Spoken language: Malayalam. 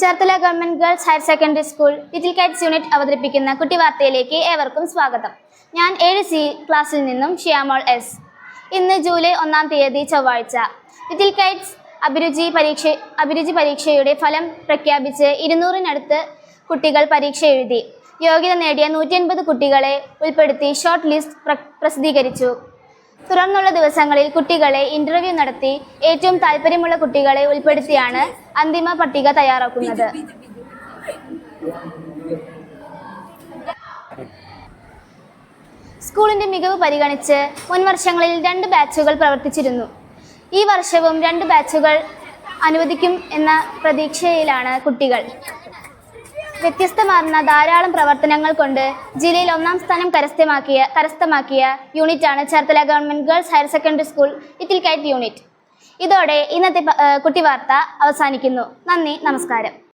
Cherthala government girls higher secondary school little kites unit അവതരിപ്പിക്കുന്ന കുട്ടി വാർത്തയിലേക്ക് ഏവർക്കും സ്വാഗതം. ഞാൻ ഏഴ് സി ക്ലാസ്സിൽ നിന്നും ഷിയാമോൾ എസ്. ഇന്ന് ജൂലൈ ഒന്നാം തീയതി ചൊവ്വാഴ്ച. ലിറ്റിൽ കൈറ്റ്സ് അഭിരുചി പരീക്ഷ അഭിരുചി പരീക്ഷയുടെ ഫലം പ്രഖ്യാപിച്ച് ഇരുന്നൂറിനടുത്ത് കുട്ടികൾ പരീക്ഷ എഴുതി. യോഗ്യത നേടിയ നൂറ്റി അൻപത് കുട്ടികളെ ഉൾപ്പെടുത്തി ഷോർട്ട് ലിസ്റ്റ് പ്ര പ്രസിദ്ധീകരിച്ചു. തുടർന്നുള്ള ദിവസങ്ങളിൽ കുട്ടികളെ ഇന്റർവ്യൂ നടത്തി ഏറ്റവും താല്പര്യമുള്ള കുട്ടികളെ ഉൾപ്പെടുത്തിയാണ് അന്തിമ പട്ടിക തയ്യാറാക്കുന്നത്. സ്കൂളിന്റെ മികവ് പരിഗണിച്ച് മുൻവർഷങ്ങളിൽ രണ്ട് ബാച്ചുകൾ പ്രവർത്തിച്ചിരുന്നു. ഈ വർഷവും രണ്ട് ബാച്ചുകൾ അനുവദിക്കും എന്ന പ്രതീക്ഷയിലാണ് കുട്ടികൾ. വ്യത്യസ്തമാർന്ന ധാരാളം പ്രവർത്തനങ്ങൾ കൊണ്ട് ജില്ലയിൽ ഒന്നാം സ്ഥാനം കരസ്ഥമാക്കിയ കരസ്ഥമാക്കിയ യൂണിറ്റാണ് Cherthala government girls higher secondary school little kite unit. ഇതോടെ ഇന്നത്തെ കുട്ടി വാർത്ത അവസാനിക്കുന്നു. നന്ദി നമസ്കാരം.